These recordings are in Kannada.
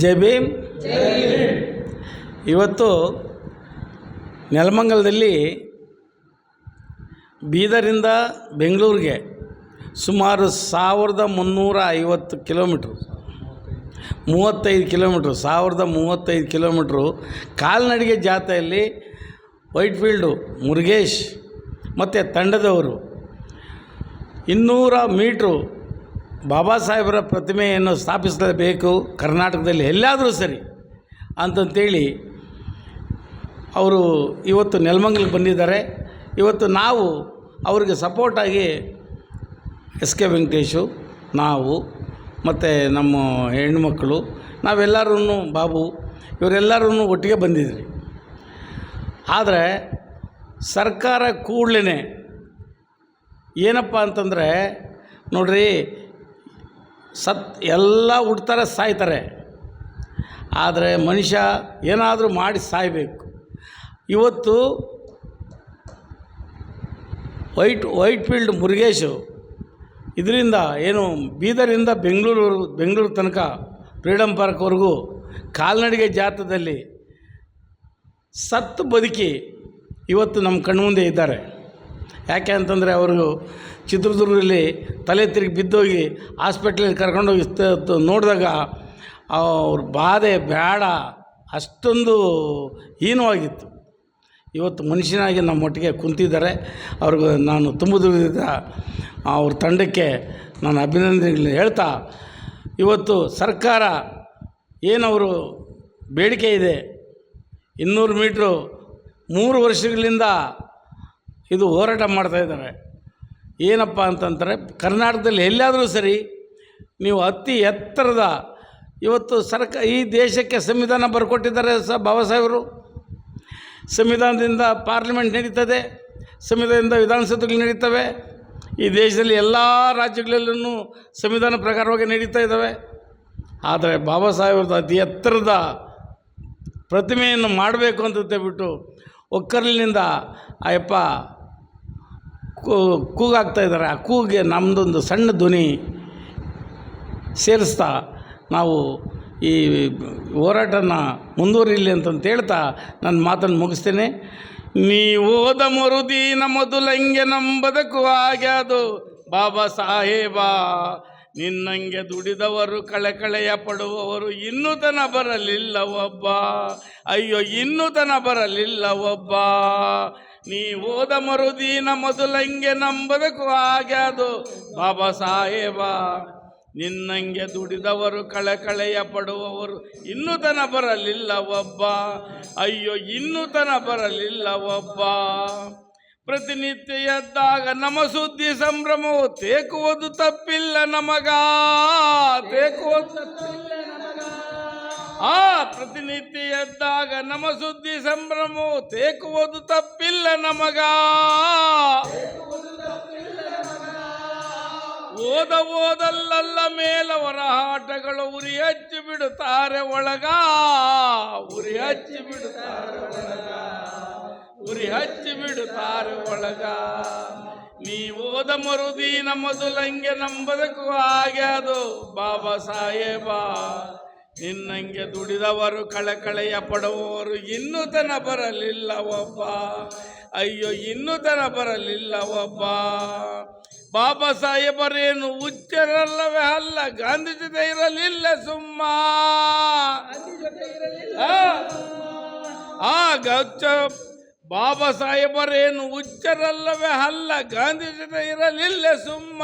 ಜೈ ಭೀಮ್. ಇವತ್ತು ನೆಲಮಂಗಲದಲ್ಲಿ ಬೀದರಿಂದ ಬೆಂಗಳೂರಿಗೆ ಸುಮಾರು ಸಾವಿರದ ಮುನ್ನೂರ ಐವತ್ತು ಕಿಲೋಮೀಟ್ರು ಮೂವತ್ತೈದು ಕಿಲೋಮೀಟ್ರು ಸಾವಿರದ ಮೂವತ್ತೈದು ಕಿಲೋಮೀಟ್ರು ಕಾಲ್ನಡಿಗೆ ಜಾಥೆಯಲ್ಲಿ ವೈಟ್ಫೀಲ್ಡು ಮುರುಗೇಶ್ ಮತ್ತು ತಂಡದವರು ಇನ್ನೂರ ಮೀಟ್ರು ಬಾಬಾ ಸಾಹೇಬರ ಪ್ರತಿಮೆಯನ್ನು ಸ್ಥಾಪಿಸಲೇಬೇಕು, ಕರ್ನಾಟಕದಲ್ಲಿ ಎಲ್ಲಾದರೂ ಸರಿ ಅಂತಂತೇಳಿ ಅವರು ಇವತ್ತು ನೆಲಮಂಗಲಕ್ಕೆ ಬಂದಿದ್ದಾರೆ. ಇವತ್ತು ನಾವು ಅವರಿಗೆ ಸಪೋರ್ಟಾಗಿ ಎಸ್ ಕೆ ವೆಂಕಟೇಶು, ನಾವು ಮತ್ತು ನಮ್ಮ ಹೆಣ್ಮಕ್ಕಳು ನಾವೆಲ್ಲರೂ ಬಾಬು ಇವರೆಲ್ಲರೂ ಒಟ್ಟಿಗೆ ಬಂದಿದ್ರಿ. ಆದರೆ ಸರ್ಕಾರ ಕೂಡಲೇ ಏನಪ್ಪ ಅಂತಂದರೆ, ನೋಡ್ರಿ ಸತ್ ಎಲ್ಲ ಹುಡ್ತಾರೆ ಸಾಯ್ತಾರೆ. ಆದರೆ ಮನುಷ್ಯ ಏನಾದರೂ ಮಾಡಿ ಸಾಯಬೇಕು. ಇವತ್ತು ವೈಟ್ ವೈಟ್ ಫೀಲ್ಡ್ ಮುರುಗೇಶು ಇದರಿಂದ ಏನು ಬೀದರಿಂದ ಬೆಂಗಳೂರು ಬೆಂಗಳೂರು ತನಕ ಫ್ರೀಡಮ್ ಪಾರ್ಕ್ವರೆಗೂ ಕಾಲ್ನಡಿಗೆ ಜಾತ್ರದಲ್ಲಿ ಸತ್ತು ಬದುಕಿ ಇವತ್ತು ನಮ್ಮ ಕಣ್ಮುಂದೆ ಇದ್ದಾರೆ. ಯಾಕೆ ಅಂತಂದರೆ ಅವರು ಚಿತ್ರದುರ್ಗದಲ್ಲಿ ತಲೆ ತಿರುಗಿ ಬಿದ್ದೋಗಿ ಹಾಸ್ಪಿಟ್ಲಿಗೆ ಕರ್ಕೊಂಡೋಗಿ ನೋಡಿದಾಗ ಅವ್ರ ಬಾಧೆ ಬೇಡ, ಅಷ್ಟೊಂದು ಹೀನವಾಗಿತ್ತು. ಇವತ್ತು ಮನುಷ್ಯನಾಗಿ ನಮ್ಮೊಟ್ಟಿಗೆ ಕುಂತಿದ್ದಾರೆ. ಅವ್ರಿಗೆ ನಾನು ತುಂಬುವುದರಿಂದ ಅವ್ರ ತಂಡಕ್ಕೆ ನಾನು ಅಭಿನಂದನೆಗಳನ್ನ ಹೇಳ್ತಾ, ಇವತ್ತು ಸರ್ಕಾರ ಏನವರು ಬೇಡಿಕೆ ಇದೆ, ಇನ್ನೂರು ಮೀಟ್ರು ಮೂರು ವರ್ಷಗಳಿಂದ ಇದು ಹೋರಾಟ ಮಾಡ್ತಾ ಇದ್ದಾರೆ. ಏನಪ್ಪ ಅಂತಂದರೆ, ಕರ್ನಾಟಕದಲ್ಲಿ ಎಲ್ಲಾದರೂ ಸರಿ ನೀವು ಅತಿ ಎತ್ತರದ ಇವತ್ತು ಸರ್ಕ, ಈ ದೇಶಕ್ಕೆ ಸಂವಿಧಾನ ಬರ್ಕೊಟ್ಟಿದ್ದಾರೆ ಸ ಬಾಬಾ ಸಾಹೇಬರು ಸಂವಿಧಾನದಿಂದ ಪಾರ್ಲಿಮೆಂಟ್ ನಡೀತದೆ, ಸಂವಿಧಾನದಿಂದ ವಿಧಾನಸಭೆಗಳು ನಡೀತವೆ. ಈ ದೇಶದಲ್ಲಿ ಎಲ್ಲ ರಾಜ್ಯಗಳಲ್ಲೂ ಸಂವಿಧಾನ ಪ್ರಕಾರವಾಗಿ ನಡೀತಾ ಇದ್ದಾವೆ. ಆದರೆ ಬಾಬಾ ಸಾಹೇಬ್ರದ್ದು ಅತಿ ಎತ್ತರದ ಪ್ರತಿಮೆಯನ್ನು ಮಾಡಬೇಕು ಅಂತ ಬಿಟ್ಟು ಒಕ್ಕರ್ಲಿನಿಂದ, ಅಯ್ಯಪ್ಪ ಕೂ ಕೂಗಾಗ್ತಾ ಇದ್ದಾರೆ. ಆ ಕೂಗೆ ನಮ್ಮದೊಂದು ಸಣ್ಣ ಧ್ವನಿ ಸೇರಿಸ್ತಾ ನಾವು ಈ ಹೋರಾಟನ ಮುಂದುವರಿಲಿ ಅಂತಂತ ಹೇಳ್ತಾ ನನ್ನ ಮಾತನ್ನು ಮುಗಿಸ್ತೇನೆ. ನೀ ಓದ ಮರುದಿನ ಮೊದಲಂಗೆ ನಂಬದಕ್ಕೂ ಆಗ್ಯಾದು. ಬಾಬಾ ಸಾಹೇಬಾ ನಿನ್ನಂಗೆ ದುಡಿದವರು ಕಳೆಕಳೆಯ ಪಡುವವರು ಇನ್ನೂ ತನ ಬರಲಿಲ್ಲ ಒಬ್ಬ ಅಯ್ಯೋ, ಇನ್ನೂ ತನ ಬರಲಿಲ್ಲ ಒಬ್ಬ ನೀ ಓದ ಮರುದಿನ ಮೊದಲಂಗೆ ನಂಬದಕ್ಕೂ ಆಗ್ಯಾದು ಬಾಬಾ ಸಾಹೇಬ, ನಿನ್ನಂಗೆ ದುಡಿದವರು ಕಳೆಕಳೆಯ ಪಡುವವರು, ಇನ್ನೂ ತನ ಬರಲಿಲ್ಲ ಒಬ್ಬ. ಅಯ್ಯೋ, ಇನ್ನೂ ತನ ಬರಲಿಲ್ಲ ಒಬ್ಬ. ಪ್ರತಿನಿತ್ಯ ಎದ್ದಾಗ ನಮ್ಮ ಸುದ್ದಿ ಸಂಭ್ರಮವು ತೇಕುವುದು ತಪ್ಪಿಲ್ಲ ನಮಗ. ತೇಕುವುದು ತಪ್ಪಿಲ್ಲ. ಆ ಪ್ರತಿನಿತ್ಯ ಎದ್ದಾಗ ನಮ್ಮ ಸುದ್ದಿ ಸಂಭ್ರಮವು ತೇಕುವುದು ತಪ್ಪಿಲ್ಲ ನಮಗ. ಓದ ಓದಲ್ಲಲ್ಲ ಮೇಲವರ ಆಟಗಳು ಉರಿ ಹಚ್ಚಿ ಬಿಡುತ್ತಾರೆ ಒಳಗ. ಉರಿ ಹಚ್ಚಿ ಬಿಡುತ್ತಾರೆ ಒಳಗ. ಉರಿ ಹಚ್ಚಿ ಬಿಡುತ್ತಾರೆ ಒಳಗ. ನೀ ಓದ ಮರುದಿ ನಮ್ಮದು ಲಂಗೆ ನಂಬದಕ್ಕೂ ಆಗ್ಯಾದು ಬಾಬಾ ಸಾಹೇಬ ನಿನ್ನಂಗೆ ದುಡಿದವರು ಕಳಕಳೆಯ ಪಡುವವರು ಇನ್ನೂ ತನ ಬರಲಿಲ್ಲ ಒಬ್ಬ ಅಯ್ಯೋ ಇನ್ನೂ ತನ ಬರಲಿಲ್ಲ ಒಬ್ಬ ಬಾಬಾ ಸಾಹೇಬರೇನು ಹುಚ್ಚರಲ್ಲವೇ ಅಲ್ಲ ಗಾಂಧಿ ಜೊತೆ ಇರಲಿಲ್ಲ ಸುಮ್ಮ. ಆ, ಗಚ್ಚ ಬಾಬಾ ಸಾಹೇಬರೇನು ಹುಚ್ಚರಲ್ಲವೇ ಅಲ್ಲ ಗಾಂಧಿ ಜೊತೆ ಇರಲಿಲ್ಲ ಸುಮ್ಮ.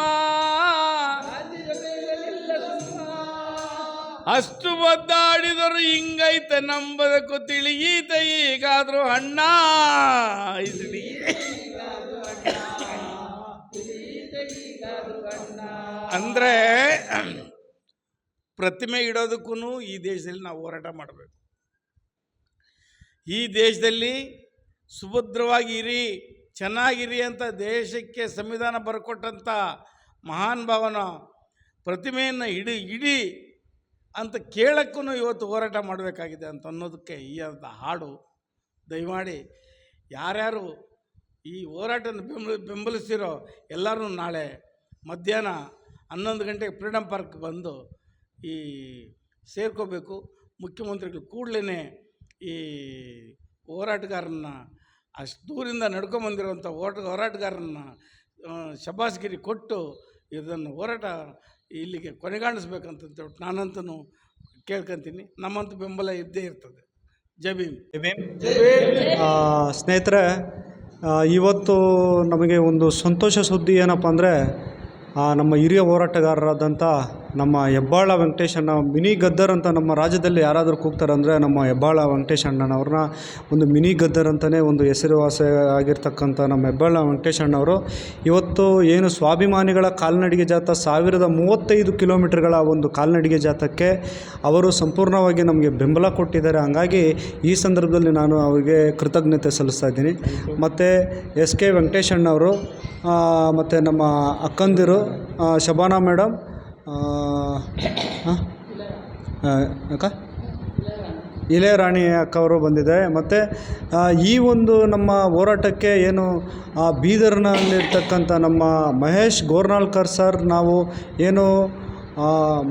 ಅಷ್ಟು ಒದ್ದಾಡಿದರು ಹಿಂಗೈತೆ ನಂಬದಕ್ಕೂ ತಿಳಿಯೀತ ಈಗಾದ್ರೂ ಅಣ್ಣ. ಅಂದರೆ ಪ್ರತಿಮೆ ಇಡೋದಕ್ಕೂ ಈ ದೇಶದಲ್ಲಿ ನಾವು ಹೋರಾಟ ಮಾಡಬೇಕು. ಈ ದೇಶದಲ್ಲಿ ಸುಭದ್ರವಾಗಿ ಇರಿ, ಚೆನ್ನಾಗಿರಿ ಅಂತ ದೇಶಕ್ಕೆ ಸಂವಿಧಾನ ಬರ್ಕೊಟ್ಟಂಥ ಮಹಾನ್ ಭಾವನ ಪ್ರತಿಮೆಯನ್ನು ಇಡಿ ಇಡಿ. ಅಂತ ಕೇಳೋಕ್ಕೂ ಇವತ್ತು ಹೋರಾಟ ಮಾಡಬೇಕಾಗಿದೆ ಅಂತ ಅನ್ನೋದಕ್ಕೆ ಈ ಅಂತ ಹಾಡು, ದಯಮಾಡಿ ಯಾರ್ಯಾರು ಈ ಹೋರಾಟನ ಬೆಂಬಲ, ಬೆಂಬಲಿಸಿರೋ ಎಲ್ಲರೂ ನಾಳೆ ಮಧ್ಯಾಹ್ನ ಹನ್ನೊಂದು ಗಂಟೆಗೆ ಫ್ರೀಡಮ್ ಪಾರ್ಕ್ ಬಂದು ಈ ಸೇರ್ಕೋಬೇಕು. ಮುಖ್ಯಮಂತ್ರಿಗಳು ಕೂಡಲೇ ಈ ಹೋರಾಟಗಾರನ್ನ ಅಷ್ಟು ದೂರಿಂದ ನಡ್ಕೊಂಬಂದಿರುವಂಥ ಹೋರಾಟ ಹೋರಾಟಗಾರನ್ನ ಶಬಾಸ್ಗಿರಿ ಕೊಟ್ಟು ಇದನ್ನು ಹೋರಾಟ ಇಲ್ಲಿಗೆ ಕೊನೆಗಾಣಿಸ್ಬೇಕಂತ ಹೇಳ್ಬಿಟ್ಟು ನಾನಂತೂ ಕೇಳ್ಕೊತೀನಿ. ನಮ್ಮಂತ ಬೆಂಬಲ ಇದ್ದೇ ಇರ್ತದೆ. ಜೈ ಭೀಮ್. ಜೈ ಸ್ನೇಹಿತರೆ ಇವತ್ತು ನಮಗೆ ಒಂದು ಸಂತೋಷ ಸುದ್ದಿ ಏನಪ್ಪ ಅಂದರೆ ನಮ್ಮ ಹಿರಿಯ ಹೋರಾಟಗಾರರಾದಂಥ ನಮ್ಮ ಹೆಬ್ಬಾಳ ವೆಂಕಟೇಶಣ್ಣ ಮಿನಿ ಗದ್ದರ್ ಅಂತ ನಮ್ಮ ರಾಜ್ಯದಲ್ಲಿ ಯಾರಾದರೂ ಕೂಗ್ತಾರೆ ಅಂದರೆ ನಮ್ಮ ಹೆಬ್ಬಾಳ ವೆಂಕಟೇಶಣ್ಣನವ್ರನ್ನ ಒಂದು ಮಿನಿ ಗದ್ದರ್ ಅಂತಲೇ ಒಂದು ಹೆಸರುವಾಸಿ ಆಗಿರ್ತಕ್ಕಂಥ ನಮ್ಮ ಹೆಬ್ಬಾಳ ವೆಂಕಟೇಶಣ್ಣವರು ಇವತ್ತು ಏನು ಸ್ವಾಭಿಮಾನಿಗಳ ಕಾಲ್ನಡಿಗೆ ಜಾಥಾ ಸಾವಿರದ ಮೂವತ್ತೈದು ಕಿಲೋಮೀಟರ್ಗಳ ಒಂದು ಕಾಲ್ನಡಿಗೆ ಜಾಥಾಕ್ಕೆ ಅವರು ಸಂಪೂರ್ಣವಾಗಿ ನಮಗೆ ಬೆಂಬಲ ಕೊಟ್ಟಿದ್ದಾರೆ. ಹಾಗಾಗಿ ಈ ಸಂದರ್ಭದಲ್ಲಿ ನಾನು ಅವರಿಗೆ ಕೃತಜ್ಞತೆ ಸಲ್ಲಿಸ್ತಾ ಇದ್ದೀನಿ. ಮತ್ತು ಎಸ್ ಕೆ ವೆಂಕಟೇಶಣ್ಣವರು ಮತ್ತು ನಮ್ಮ ಅಕ್ಕಂದಿರು ಶಬಾನಾ ಮೇಡಮ್ ಇಳೆಯರಾಣಿ ಅಕ್ಕ ಯಾಕ? ಇಳೆ ರಾಣಿ ಅಕ್ಕವರು ಬಂದಿದೆ ಮತ್ತು ಈ ಒಂದು ನಮ್ಮ ಹೋರಾಟಕ್ಕೆ ಏನು ಬೀದರ್ನಲ್ಲಿರ್ತಕ್ಕಂಥ ನಮ್ಮ ಮಹೇಶ್ ಗೋರ್ನಾಳ್ಕರ್ ಸರ್, ನಾವು ಏನು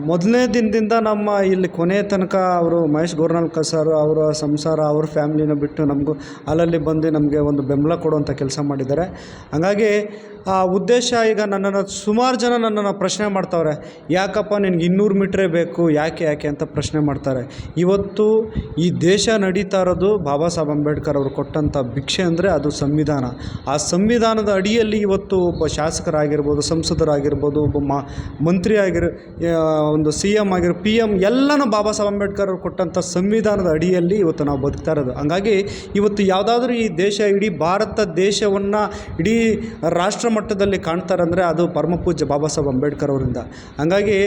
ಮೊದಲನೇ ದಿನದಿಂದ ನಮ್ಮ ಇಲ್ಲಿ ಕೊನೆಯ ತನಕ ಅವರು ಮಹೇಶ್ ಗೋರ್ನಾಳ್ಕರ್ ಸರ್ ಅವರ ಸಂಸಾರ, ಅವ್ರ ಫ್ಯಾಮ್ಲಿನ ಬಿಟ್ಟು ನಮಗೂ ಅಲ್ಲಲ್ಲಿ ಬಂದು ನಮಗೆ ಒಂದು ಬೆಂಬಲ ಕೊಡುವಂಥ ಕೆಲಸ ಮಾಡಿದ್ದಾರೆ. ಹಾಗಾಗಿ ಆ ಉದ್ದೇಶ ಈಗ ನನ್ನನ್ನು ಸುಮಾರು ಜನ ನನ್ನನ್ನು ಪ್ರಶ್ನೆ ಮಾಡ್ತಾವ್ರೆ, ಯಾಕಪ್ಪ ನಿನಗೆ ಇನ್ನೂರು ಮೀಟ್ರೇ ಬೇಕು, ಯಾಕೆ ಯಾಕೆ ಅಂತ ಪ್ರಶ್ನೆ ಮಾಡ್ತಾರೆ. ಇವತ್ತು ಈ ದೇಶ ನಡೀತಾ ಇರೋದು ಬಾಬಾ ಸಾಹೇಬ್ ಅಂಬೇಡ್ಕರ್ ಅವರು ಕೊಟ್ಟಂಥ ಭಿಕ್ಷೆ ಅಂದರೆ ಅದು ಸಂವಿಧಾನ. ಆ ಸಂವಿಧಾನದ ಅಡಿಯಲ್ಲಿ ಇವತ್ತು ಒಬ್ಬ ಶಾಸಕರಾಗಿರ್ಬೋದು, ಸಂಸದರಾಗಿರ್ಬೋದು, ಒಬ್ಬ ಮಂತ್ರಿ ಆಗಿರೋ ಒಂದು ಸಿ ಎಂ ಆಗಿರೋ ಪಿ ಎಂ ಎಲ್ಲನೂ ಬಾಬಾ ಸಾಹೇಬ್ ಅಂಬೇಡ್ಕರ್ ಅವರು ಕೊಟ್ಟಂಥ ಸಂವಿಧಾನದ ಅಡಿಯಲ್ಲಿ ಇವತ್ತು ನಾವು ಬದುಕ್ತಾ ಇರೋದು. ಹಂಗಾಗಿ ಇವತ್ತು ಯಾವುದಾದ್ರೂ ಈ ದೇಶ ಇಡೀ ಭಾರತ ದೇಶವನ್ನು ಇಡೀ ರಾಷ್ಟ್ರ ಮಟ್ಟದಲ್ಲಿ ಕಾಣ್ತಾರೆ ಅಂದರೆ ಅದು ಪರಮಪೂಜ್ಯ ಬಾಬಾ ಸಾಹೇಬ್ ಅಂಬೇಡ್ಕರ್ ಅವರಿಂದ. ಹಂಗಾಗಿ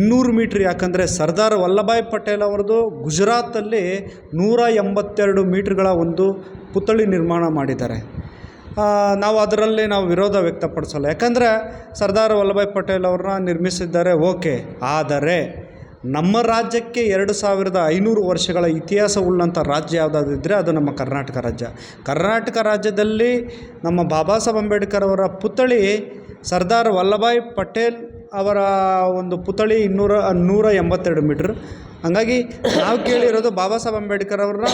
ಇನ್ನೂರು ಮೀಟ್ರ್ ಯಾಕಂದರೆ ಸರ್ದಾರ್ ವಲ್ಲಭಾಯ್ ಪಟೇಲ್ ಅವರದು ಗುಜರಾತಲ್ಲಿ ನೂರ ಎಂಬತ್ತೆರಡು ಮೀಟ್ರ್ಗಳ ಒಂದು ಪುತ್ಥಳಿ ನಿರ್ಮಾಣ ಮಾಡಿದ್ದಾರೆ. ನಾವು ಅದರಲ್ಲಿ ನಾವು ವಿರೋಧ ವ್ಯಕ್ತಪಡಿಸಲ್ಲ. ಯಾಕಂದರೆ ಸರ್ದಾರ್ ವಲ್ಲಭಾಯ್ ಪಟೇಲ್ ಅವ್ರನ್ನ ನಿರ್ಮಿಸಿದ್ದಾರೆ, ಓಕೆ. ಆದರೆ ನಮ್ಮ ರಾಜ್ಯಕ್ಕೆ ಎರಡು ಸಾವಿರದ ಐನೂರು ವರ್ಷಗಳ ಇತಿಹಾಸ ಉಳ್ಳಂಥ ರಾಜ್ಯ ಯಾವುದಾದಿದ್ದರೆ ಅದು ನಮ್ಮ ಕರ್ನಾಟಕ ರಾಜ್ಯ. ಕರ್ನಾಟಕ ರಾಜ್ಯದಲ್ಲಿ ನಮ್ಮ ಬಾಬಾ ಸಾಹೇಬ್ ಅಂಬೇಡ್ಕರ್ ಅವರ ಪುತ್ಥಳಿ ಸರ್ದಾರ್ ವಲ್ಲಭಾಯ್ ಪಟೇಲ್ ಅವರ ಒಂದು ಪುತ್ಥಳಿ ಇನ್ನೂರ, ನೂರ ಎಂಬತ್ತೆರಡು ಮೀಟ್ರ್. ಹಂಗಾಗಿ ನಾವು ಕೇಳಿರೋದು ಬಾಬಾ ಸಾಹೇಬ್ ಅಂಬೇಡ್ಕರ್ ಅವ್ರನ್ನ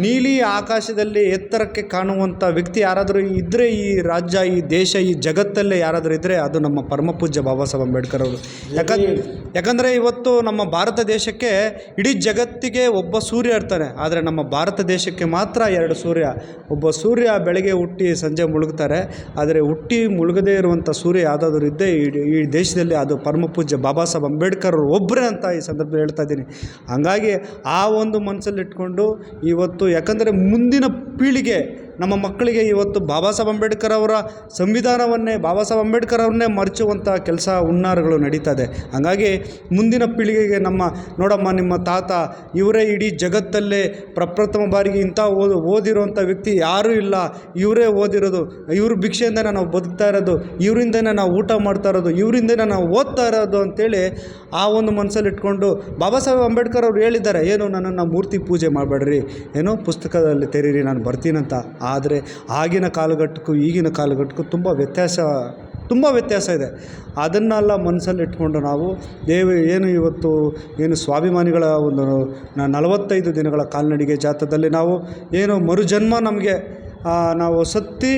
ನೀಲಿ ಆಕಾಶದಲ್ಲಿ ಎತ್ತರಕ್ಕೆ ಕಾಣುವಂಥ ವ್ಯಕ್ತಿ ಯಾರಾದರೂ ಇದ್ದರೆ ಈ ರಾಜ್ಯ ಈ ದೇಶ ಈ ಜಗತ್ತಲ್ಲೇ ಯಾರಾದರೂ ಇದ್ದರೆ ಅದು ನಮ್ಮ ಪರಮ ಪೂಜ್ಯ ಬಾಬಾ ಸಾಹೇಬ್ ಅಂಬೇಡ್ಕರ್ ಅವರು. ಯಾಕಂದ್ರೆ ಯಾಕಂದರೆ ಇವತ್ತು ನಮ್ಮ ಭಾರತ ದೇಶಕ್ಕೆ ಇಡೀ ಜಗತ್ತಿಗೆ ಒಬ್ಬ ಸೂರ್ಯ ಇರ್ತಾನೆ. ಆದರೆ ನಮ್ಮ ಭಾರತ ದೇಶಕ್ಕೆ ಮಾತ್ರ ಎರಡು ಸೂರ್ಯ. ಒಬ್ಬ ಸೂರ್ಯ ಬೆಳಗ್ಗೆ ಹುಟ್ಟಿ ಸಂಜೆ ಮುಳುಗ್ತಾರೆ. ಆದರೆ ಹುಟ್ಟಿ ಮುಳುಗದೇ ಇರುವಂಥ ಸೂರ್ಯ ಯಾವುದಾದ್ರೂ ಇದ್ದೇ ಈ- ಈ ದೇಶದಲ್ಲಿ ಅದು ಪರಮ ಪೂಜ್ಯ ಬಾಬಾ ಸಾಹೇಬ್ ಅಂಬೇಡ್ಕರ್ ಅವರು ಒಬ್ಬರೇ ಅಂತ ಈ ಸಂದರ್ಭದಲ್ಲಿ ಹೇಳ್ತಾ ಇದ್ದೀನಿ. ಹಂಗಾಗಿ ಆ ಒಂದು ಮನ್ಸಲ್ಲಿ ಇಟ್ಕೊಂಡು ಇವತ್ತು ಯಾಕಂದರೆ ಮುಂದಿನ ಪೀಳಿಗೆ ನಮ್ಮ ಮಕ್ಕಳಿಗೆ ಇವತ್ತು ಬಾಬಾ ಸಾಹೇಬ್ ಅಂಬೇಡ್ಕರ್ ಅವರ ಸಂವಿಧಾನವನ್ನೇ, ಬಾಬಾ ಸಾಹೇಬ್ ಅಂಬೇಡ್ಕರ್ ಅವ್ರನ್ನೇ ಮರೆಚುವಂಥ ಕೆಲಸ ಹುನ್ನಾರಗಳು ನಡೀತದೆ ಹಾಗಾಗಿ ಮುಂದಿನ ಪೀಳಿಗೆಗೆ ನಮ್ಮ, ನೋಡಮ್ಮ, ನಿಮ್ಮ ತಾತ ಇವರೇ ಇಡೀ ಜಗತ್ತಲ್ಲೇ ಪ್ರಪ್ರಥಮ ಬಾರಿಗೆ ಇಂಥ ಓದು, ಓದಿರುವಂಥ ವ್ಯಕ್ತಿ ಯಾರೂ ಇಲ್ಲ. ಇವರೇ ಓದಿರೋದು, ಇವ್ರ ಭಿಕ್ಷೆಯಿಂದ ನಾವು ಬದುಕ್ತಾ ಇರೋದು, ಇವರಿಂದನೇ ನಾವು ಊಟ ಮಾಡ್ತಾ ಇರೋದು, ಇವರಿಂದನೇ ನಾವು ಓದ್ತಾ ಇರೋದು ಅಂತೇಳಿ ಆ ಒಂದು ಮನಸ್ಸಲ್ಲಿ ಇಟ್ಕೊಂಡು ಬಾಬಾ ಸಾಹೇಬ್ ಅಂಬೇಡ್ಕರ್ ಅವರು ಹೇಳಿದ್ದಾರೆ, ಏನು ನನ್ನನ್ನು ಮೂರ್ತಿ ಪೂಜೆ ಮಾಡಬೇಡ್ರಿ, ಏನೋ ಪುಸ್ತಕದಲ್ಲಿ ತೆರೀರಿ, ನಾನು ಬರ್ತೀನಂತ. ಆದರೆ ಆಗಿನ ಕಾಲಘಟ್ಟಕ್ಕೂ ಈಗಿನ ಕಾಲಘಟ್ಟಕ್ಕೂ ತುಂಬ ವ್ಯತ್ಯಾಸ ತುಂಬ ವ್ಯತ್ಯಾಸ ಇದೆ. ಅದನ್ನೆಲ್ಲ ಮನಸ್ಸಲ್ಲಿ ಇಟ್ಕೊಂಡು ನಾವು ದೇವ ಏನು ಇವತ್ತು ಏನು ಸ್ವಾಭಿಮಾನಿಗಳ ಒಂದು ನಲವತ್ತೈದು ದಿನಗಳ ಕಾಲ್ನಡಿಗೆ ಜಾಥದಲ್ಲಿ ನಾವು ಏನು ಮರುಜನ್ಮ ನಮಗೆ ನಾವು ಸತ್ತಿ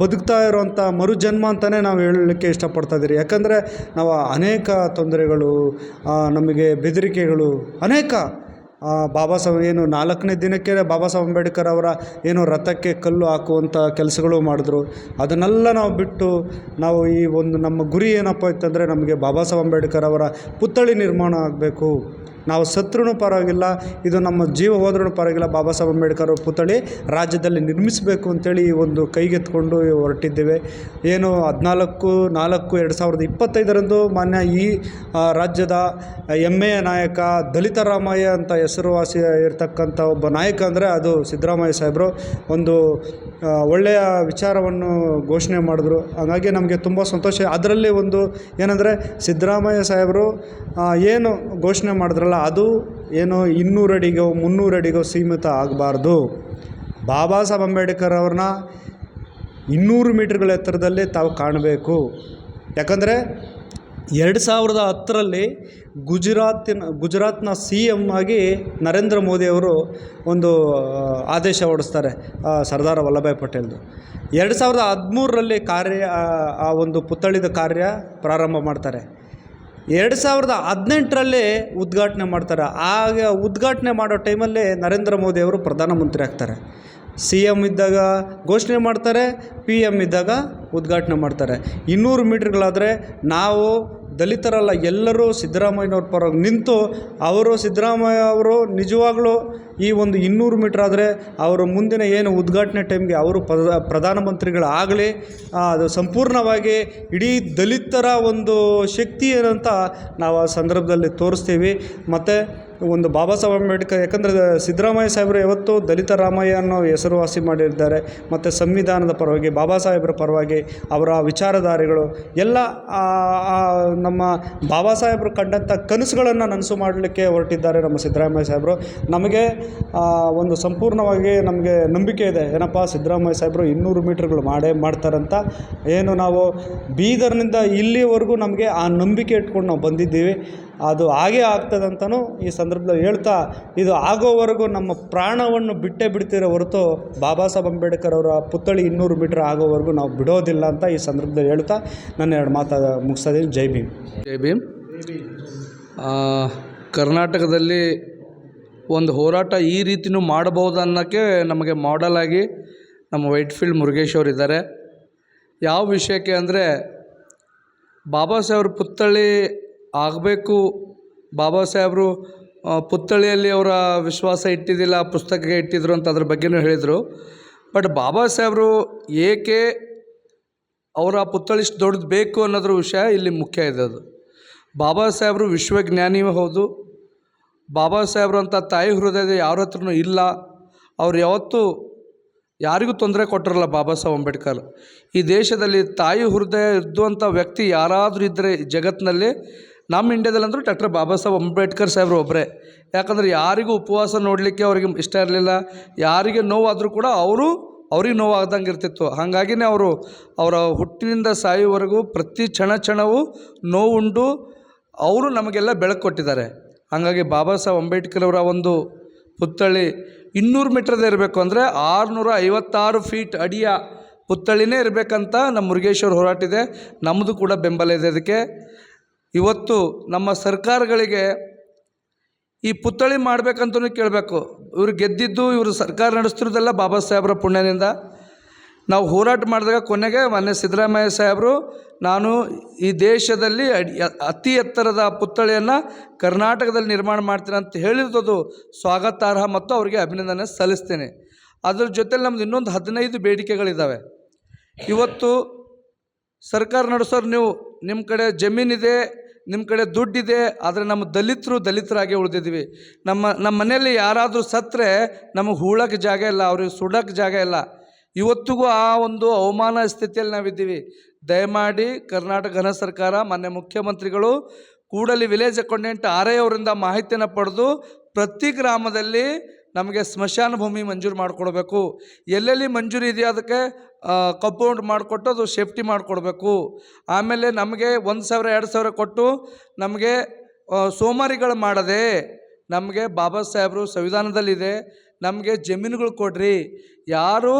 ಬದುಕ್ತಾ ಇರೋವಂಥ ಮರುಜನ್ಮ ಅಂತಲೇ ನಾವು ಹೇಳಲಿಕ್ಕೆ ಇಷ್ಟಪಡ್ತಾ ಇದ್ದೀರಿ. ಯಾಕಂದರೆ ನಾವು ಅನೇಕ ತೊಂದರೆಗಳು ನಮಗೆ ಬೆದರಿಕೆಗಳು, ಅನೇಕ ಬಾಬಾ ಸಾಹೇಬ್ ಏನು ನಾಲ್ಕನೇ ದಿನಕ್ಕೆ ಬಾಬಾ ಸಾಹೇಬ್ ಅಂಬೇಡ್ಕರ್ ಅವರ ಏನು ರಥಕ್ಕೆ ಕಲ್ಲು ಹಾಕುವಂಥ ಕೆಲಸಗಳು ಮಾಡಿದ್ರು. ಅದನ್ನೆಲ್ಲ ನಾವು ಬಿಟ್ಟು ನಾವು ಈ ಒಂದು ನಮ್ಮ ಗುರಿ ಏನಪ್ಪ ಇತ್ತಂದರೆ ನಮಗೆ ಬಾಬಾ ಸಾಹೇಬ್ ಅಂಬೇಡ್ಕರ್ ಅವರ ಪುತ್ಥಳಿ ನಿರ್ಮಾಣ ಆಗಬೇಕು. ನಾವು ಸತ್ರೂ ಪರವಾಗಿಲ್ಲ, ಇದು ನಮ್ಮ ಜೀವ ಹೋದ್ರೂ ಪರವಾಗಿಲ್ಲ. ಬಾಬಾ ಸಾಹೇಬ್ ಅಂಬೇಡ್ಕರ್ ಅವ್ರ ಪುತ್ಥಳಿ ರಾಜ್ಯದಲ್ಲಿ ನಿರ್ಮಿಸಬೇಕು ಅಂತೇಳಿ ಈ ಒಂದು ಕೈಗೆತ್ಕೊಂಡು ಹೊರಟಿದ್ದೇವೆ. ಏನು ಹದಿನಾಲ್ಕು, ನಾಲ್ಕು, ಎರಡು ಸಾವಿರದ ಇಪ್ಪತ್ತೈದರಂದು ಮಾನ್ಯ ಈ ರಾಜ್ಯದ ಹೆಮ್ಮೆಯ ನಾಯಕ ದಲಿತ ರಾಮಯ್ಯ ಅಂತ ಹೆಸರುವಾಸಿ ಇರತಕ್ಕಂಥ ಒಬ್ಬ ನಾಯಕ ಅಂದರೆ ಅದು ಸಿದ್ದರಾಮಯ್ಯ ಸಾಹೇಬರು. ಒಂದು ಒಳ್ಳೆಯ ವಿಚಾರವನ್ನು ಘೋಷಣೆ ಮಾಡಿದ್ರು. ಹಾಗಾಗಿ ನಮಗೆ ತುಂಬ ಸಂತೋಷ. ಅದರಲ್ಲಿ ಒಂದು ಏನಂದರೆ, ಸಿದ್ದರಾಮಯ್ಯ ಸಾಹೇಬರು ಏನು ಘೋಷಣೆ ಮಾಡಿದ್ರಲ್ಲ, ಅದು ಏನು ಇನ್ನೂರು ಅಡಿಗೋ, ಮುನ್ನೂರು ಅಡಿಗೋ ಸೀಮಿತ ಆಗಬಾರ್ದು. ಬಾಬಾ ಸಾಹೇಬ್ ಅಂಬೇಡ್ಕರ್ ಅವ್ರನ್ನ ಇನ್ನೂರು ಮೀಟ್ರ್ಗಳ ಎತ್ತರದಲ್ಲಿ ತಾವು ಕಾಣಬೇಕು. ಯಾಕಂದರೆ ಎರಡು ಸಾವಿರದ ಹತ್ತರಲ್ಲಿ ಗುಜರಾತಿನ, ಗುಜರಾತ್ನ ಸಿ ಎಂ ಆಗಿ ನರೇಂದ್ರ ಮೋದಿಯವರು ಒಂದು ಆದೇಶ ಹೊರಡಿಸ್ತಾರೆ ಸರ್ದಾರ್ ವಲ್ಲಭಾಯ್ ಪಟೇಲ್ದು. ಎರಡು ಸಾವಿರದ ಹದಿಮೂರರಲ್ಲಿ ಕಾರ್ಯ, ಆ ಒಂದು ಪುತ್ಥಳಿದ ಕಾರ್ಯ ಪ್ರಾರಂಭ ಮಾಡ್ತಾರೆ. ಎರಡು ಸಾವಿರದ ಹದಿನೆಂಟರಲ್ಲಿ ಉದ್ಘಾಟನೆ ಮಾಡ್ತಾರೆ. ಆಗ ಉದ್ಘಾಟನೆ ಮಾಡೋ ಟೈಮಲ್ಲಿ ನರೇಂದ್ರ ಮೋದಿಯವರು ಪ್ರಧಾನಮಂತ್ರಿ ಆಗ್ತಾರೆ. ಸಿ ಎಂ ಇದ್ದಾಗ ಘೋಷಣೆ ಮಾಡ್ತಾರೆ, ಪಿ ಎಂ ಇದ್ದಾಗ ಉದ್ಘಾಟನೆ ಮಾಡ್ತಾರೆ. ಇನ್ನೂರು ಮೀಟ್ರ್ಗಳಾದರೆ ನಾವು ದಲಿತರಲ್ಲ, ಎಲ್ಲರೂ ಸಿದ್ದರಾಮಯ್ಯನವ್ರ ಪರವಾಗಿ ನಿಂತು ಅವರು ಸಿದ್ದರಾಮಯ್ಯ ಅವರು ನಿಜವಾಗ್ಲೂ ಈ ಒಂದು ಇನ್ನೂರು ಮೀಟ್ರ್ ಆದರೆ ಅವರು ಮುಂದಿನ ಏನು ಉದ್ಘಾಟನೆ ಟೈಮ್ಗೆ ಅವರು ಪ್ರದ ಪ್ರಧಾನಮಂತ್ರಿಗಳಾಗಲಿ ಅದು ಸಂಪೂರ್ಣವಾಗಿ ಇಡೀ ದಲಿತರ ಒಂದು ಶಕ್ತಿ ಏನಂತ ನಾವು ಆ ಸಂದರ್ಭದಲ್ಲಿ ತೋರಿಸ್ತೀವಿ. ಮತ್ತು ಒಂದು ಬಾಬಾ ಸಾಹೇಬ್ ಅಂಬೇಡ್ಕರ್, ಯಾಕಂದರೆ ಸಿದ್ದರಾಮಯ್ಯ ಸಾಹೇಬರು ಯಾವತ್ತೂ ದಲಿತ ರಾಮಯ್ಯ ಅನ್ನೋ ಹೆಸರುವಾಸಿ ಮಾಡಿದ್ದಾರೆ, ಮತ್ತು ಸಂವಿಧಾನದ ಪರವಾಗಿ, ಬಾಬಾ ಸಾಹೇಬರ ಪರವಾಗಿ, ಅವರ ವಿಚಾರಧಾರೆಗಳು, ಎಲ್ಲ ನಮ್ಮ ಬಾಬಾ ಸಾಹೇಬರು ಕಂಡಂಥ ಕನಸುಗಳನ್ನು ನನಸು ಮಾಡಲಿಕ್ಕೆ ಹೊರಟಿದ್ದಾರೆ ನಮ್ಮ ಸಿದ್ದರಾಮಯ್ಯ ಸಾಹೇಬರು. ನಮಗೆ ಒಂದು ಸಂಪೂರ್ಣವಾಗಿ ನಮಗೆ ನಂಬಿಕೆ ಇದೆ, ಏನಪ್ಪ ಸಿದ್ದರಾಮಯ್ಯ ಸಾಹೇಬರು ಇನ್ನೂರು ಮೀಟ್ರ್ಗಳು ಮಾಡೇ ಮಾಡ್ತಾರಂತ. ಏನು ನಾವು ಬೀದರ್ನಿಂದ ಇಲ್ಲಿವರೆಗೂ ನಮಗೆ ಆ ನಂಬಿಕೆ ಇಟ್ಕೊಂಡು ನಾವು ಬಂದಿದ್ದೀವಿ. ಅದು ಹಾಗೇ ಆಗ್ತದಂತನೂ ಈ ಸಂದರ್ಭದಲ್ಲಿ ಹೇಳ್ತಾ, ಇದು ಆಗೋವರೆಗೂ ನಮ್ಮ ಪ್ರಾಣವನ್ನು ಬಿಟ್ಟೇ ಬಿಡ್ತಿರೋ ಹೊರತು ಬಾಬಾ ಸಾಹೇಬ್ ಅಂಬೇಡ್ಕರ್ ಅವರ ಪುತ್ಥಳಿ ಇನ್ನೂರು ಮೀಟರ್ ಆಗೋವರೆಗೂ ನಾವು ಬಿಡೋದಿಲ್ಲ ಅಂತ ಈ ಸಂದರ್ಭದಲ್ಲಿ ಹೇಳ್ತಾ, ನನ್ನ ಎರಡು ಮಾತಾ ಮುಗಿಸ್ತಾ ಜೈ ಭೀಮ್. ಜೈ ಭೀಮ್. ಕರ್ನಾಟಕದಲ್ಲಿ ಒಂದು ಹೋರಾಟ ಈ ರೀತಿಯೂ ಮಾಡಬಹುದು ಅನ್ನೋಕ್ಕೆ ನಮಗೆ ಮಾಡೆಲ್ ಆಗಿ ನಮ್ಮ ವೈಟ್ಫೀಲ್ಡ್ ಮುರುಗೇಶ್ ಅವರು ಇದ್ದಾರೆ. ಯಾವ ವಿಷಯಕ್ಕೆ ಅಂದರೆ, ಬಾಬಾ ಸಾಹೇಬ್ರ ಪುತ್ಥಳಿ ಆಗಬೇಕು. ಬಾಬಾ ಸಾಹೇಬರು ಪುತ್ಥಳಿಯಲ್ಲಿ ಅವರ ವಿಶ್ವಾಸ ಇಟ್ಟಿದ್ದಿಲ್ಲ, ಪುಸ್ತಕಕ್ಕೆ ಇಟ್ಟಿದ್ರು ಅಂತ ಅದ್ರ ಬಗ್ಗೆನೂ ಹೇಳಿದರು. ಬಟ್ ಬಾಬಾ ಸಾಹೇಬರು ಏಕೆ ಅವರ ಪುತ್ಥಳಿ ಇಷ್ಟು ದೊಡ್ಡದು ಬೇಕು ಅನ್ನೋದ್ರ ವಿಷಯ ಇಲ್ಲಿ ಮುಖ್ಯ ಇದೆ ಅದು ಬಾಬಾ ಸಾಹೇಬರು ವಿಶ್ವಜ್ಞಾನಿಯೂ ಹೌದು. ಬಾಬಾ ಸಾಹೇಬ್ರು ಅಂತ ತಾಯಿ ಹೃದಯದ ಯಾರ ಹತ್ರನೂ ಇಲ್ಲ. ಅವ್ರು ಯಾವತ್ತೂ ಯಾರಿಗೂ ತೊಂದರೆ ಕೊಟ್ಟಿರಲ್ಲ ಬಾಬಾ ಸಾಹೇಬ್ ಅಂಬೇಡ್ಕರ್. ಈ ದೇಶದಲ್ಲಿ ತಾಯಿ ಹೃದಯ ಇದ್ದುವಂಥ ವ್ಯಕ್ತಿ ಯಾರಾದರೂ ಇದ್ದರೆ ಜಗತ್ತಿನಲ್ಲಿ ನಮ್ಮ ಇಂಡ್ಯಾದಲ್ಲಿ ಅಂದರೂ ಡಾಕ್ಟರ್ ಬಾಬಾ ಸಾಹೇಬ್ ಅಂಬೇಡ್ಕರ್ ಸಾಹೇಬ್ರು ಒಬ್ಬರೇ ಯಾಕಂದರೆ ಯಾರಿಗೂ ಉಪವಾಸ ನೋಡಲಿಕ್ಕೆ ಅವ್ರಿಗೆ ಇಷ್ಟ ಇರಲಿಲ್ಲ. ಯಾರಿಗೆ ನೋವಾದರೂ ಕೂಡ ಅವರು ಅವ್ರಿಗೆ ನೋವಾಗ್ದಂಗೆ ಇರ್ತಿತ್ತು. ಹಾಗಾಗಿನೇ ಅವರು ಅವರ ಹುಟ್ಟಿನಿಂದ ಸಾಯುವವರೆಗೂ ಪ್ರತಿ ಕ್ಷಣ ಕ್ಷಣವೂ ನೋವುಂಡು ಅವರು ನಮಗೆಲ್ಲ ಬೆಳಕು ಕೊಟ್ಟಿದ್ದಾರೆ. ಹಾಗಾಗಿ ಬಾಬಾ ಸಾಹೇಬ್ ಅಂಬೇಡ್ಕರ್ ಅವರ ಒಂದು ಪುತ್ಥಳಿ ಇನ್ನೂರು ಮೀಟ್ರದೇ ಇರಬೇಕು ಅಂದರೆ ಆರುನೂರ ಐವತ್ತಾರು ಫೀಟ್ ಅಡಿಯ ಪುತ್ಥಳಿನೇ ಇರಬೇಕಂತ ನಮ್ಮ ಮುರುಗೇಶ್ವರ ಹೋರಾಟಿದೆ ನಮ್ಮದು ಕೂಡ ಬೆಂಬಲ ಇದೆ ಅದಕ್ಕೆ. ಇವತ್ತು ನಮ್ಮ ಸರ್ಕಾರಗಳಿಗೆ ಈ ಪುತ್ಥಳಿ ಮಾಡ್ಬೇಕಂತಲೂ ಕೇಳಬೇಕು. ಇವರು ಗೆದ್ದಿದ್ದು ಇವರು ಸರ್ಕಾರ ನಡೆಸ್ತಿರೋದೆಲ್ಲ ಬಾಬಾ ಸಾಹೇಬ್ರ ಪುಣ್ಯದಿಂದ. ನಾವು ಹೋರಾಟ ಮಾಡಿದಾಗ ಕೊನೆಗೆ ಮೊನ್ನೆ ಸಿದ್ದರಾಮಯ್ಯ ಸಾಹೇಬರು, ನಾನು ಈ ದೇಶದಲ್ಲಿ ಅತಿ ಎತ್ತರದ ಪುತ್ಥಳಿಯನ್ನು ಕರ್ನಾಟಕದಲ್ಲಿ ನಿರ್ಮಾಣ ಮಾಡ್ತೀನಿ ಅಂತ ಹೇಳಿರೋದು ಸ್ವಾಗತಾರ್ಹ ಮತ್ತು ಅವರಿಗೆ ಅಭಿನಂದನೆ ಸಲ್ಲಿಸ್ತೇನೆ. ಅದ್ರ ಜೊತೆಲಿ ನಮ್ದು ಇನ್ನೊಂದು ಹದಿನೈದು ಬೇಡಿಕೆಗಳಿದ್ದಾವೆ ಇವತ್ತು ಸರ್ಕಾರ ನಡೆಸೋರು ನೀವು, ನಿಮ್ಮ ಕಡೆ ಜಮೀನಿದೆ ನಿಮ್ಮ ಕಡೆ ದುಡ್ಡಿದೆ, ಆದರೆ ನಮ್ಮ ದಲಿತರು ದಲಿತರಾಗಿ ಉಳಿದಿದ್ದೀವಿ. ನಮ್ಮ ನಮ್ಮ ಮನೆಯಲ್ಲಿ ಯಾರಾದರೂ ಸತ್ತರೆ ನಮಗೆ ಹೂಳಕ್ಕೆ ಜಾಗ ಇಲ್ಲ, ಅವ್ರಿಗೆ ಸುಡಕ್ಕೆ ಜಾಗ ಇಲ್ಲ. ಇವತ್ತಿಗೂ ಆ ಒಂದು ಅವಮಾನ ಸ್ಥಿತಿಯಲ್ಲಿ ನಾವಿದ್ದೀವಿ. ದಯಮಾಡಿ ಕರ್ನಾಟಕ ಘನ ಸರ್ಕಾರ, ಮಾನ್ಯ ಮುಖ್ಯಮಂತ್ರಿಗಳು, ಕೂಡಲಿ ವಿಲೇಜ್ ಅಕೌಂಟೆಂಟ್ ಆರ್ ಐ ಅವರಿಂದ ಮಾಹಿತಿಯನ್ನು ಪಡೆದು ಪ್ರತಿ ಗ್ರಾಮದಲ್ಲಿ ನಮಗೆ ಸ್ಮಶಾನ ಭೂಮಿ ಮಂಜೂರು ಮಾಡಿಕೊಡ್ಬೇಕು. ಎಲ್ಲೆಲ್ಲಿ ಮಂಜೂರಿ ಇದೆಯೋ ಅದಕ್ಕೆ ಕಂಪೌಂಡ್ ಮಾಡಿಕೊಟ್ಟು ಅದು ಸೇಫ್ಟಿ ಮಾಡಿಕೊಡ್ಬೇಕು. ಆಮೇಲೆ ನಮಗೆ ಒಂದು ಸಾವಿರ, ಎರಡು ಸಾವಿರ ಕೊಟ್ಟು ನಮಗೆ ಸೋಮಾರಿಗಳು ಮಾಡದೆ ನಮಗೆ ಬಾಬಾ ಸಾಹೇಬರು ಸಂವಿಧಾನದಲ್ಲಿದೆ. ನಮಗೆ ಜಮೀನುಗಳು ಕೊಡ್ರಿ. ಯಾರು